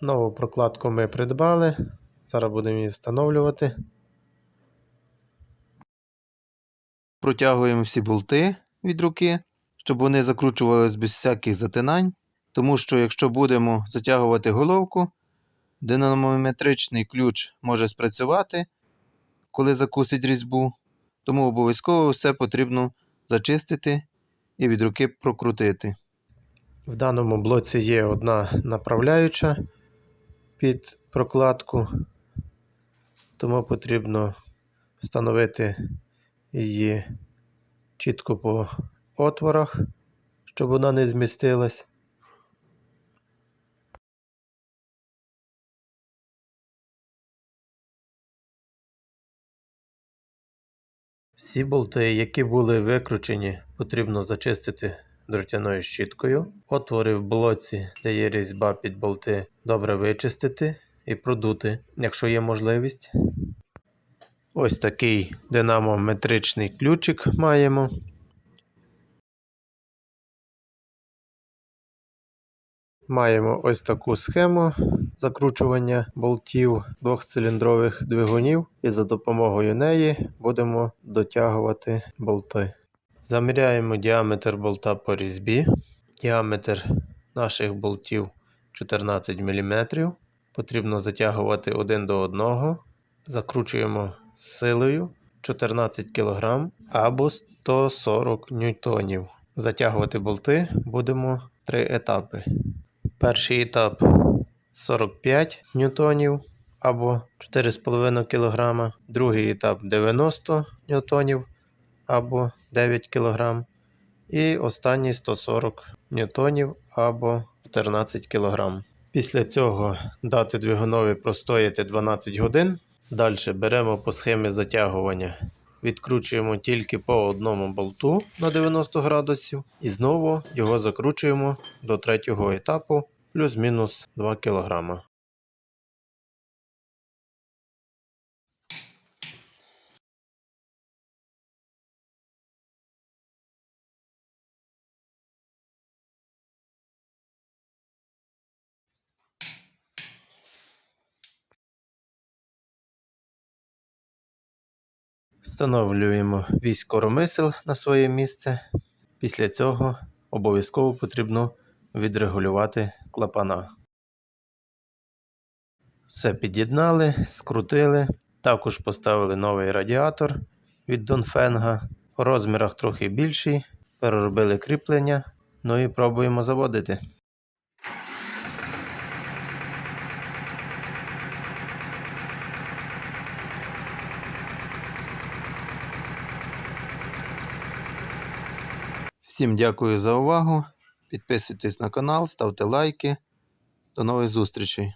Нову прокладку ми придбали. Зараз будемо її встановлювати. Протягуємо всі болти від руки, щоб вони закручувались без всяких затинань. Тому що якщо будемо затягувати головку, динамометричний ключ може спрацювати, коли закусить різьбу. Тому обов'язково все потрібно зачистити і від руки прокрутити. В даному блоці є одна направляюча під прокладку, тому потрібно встановити її чітко по отворах, щоб вона не змістилась. Всі болти, які були викручені, потрібно зачистити дротяною щіткою. Отвори в блоці, де є різьба під болти, добре вичистити і продути, якщо є можливість. Ось такий динамометричний ключик маємо. Маємо ось таку схему закручування болтів двохциліндрових двигунів, і за допомогою неї будемо дотягувати болти. Заміряємо діаметр болта по різьбі. Діаметр наших болтів 14 мм. Потрібно затягувати один до одного. Закручуємо силою 14 кг або 140 ньютонів. Затягувати болти будемо три етапи. Перший етап 45 ньютонів або 4,5 кг. Другий етап 90 ньютонів або 9 кг. І останній 140 ньютонів або 14 кг. Після цього дати двигунові простояти 12 годин. Далі беремо по схемі затягування. Відкручуємо тільки по одному болту на 90 градусів і знову його закручуємо до третього етапу плюс-мінус 2 кг. Встановлюємо вісь коромисел на своє місце. Після цього обов'язково потрібно відрегулювати клапана. Все під'єднали, скрутили. Також поставили новий радіатор від Донфенга. По розмірах трохи більший. Переробили кріплення. Ну і пробуємо заводити. Всім дякую за увагу. Підписуйтесь на канал, ставте лайки. До нових зустрічей!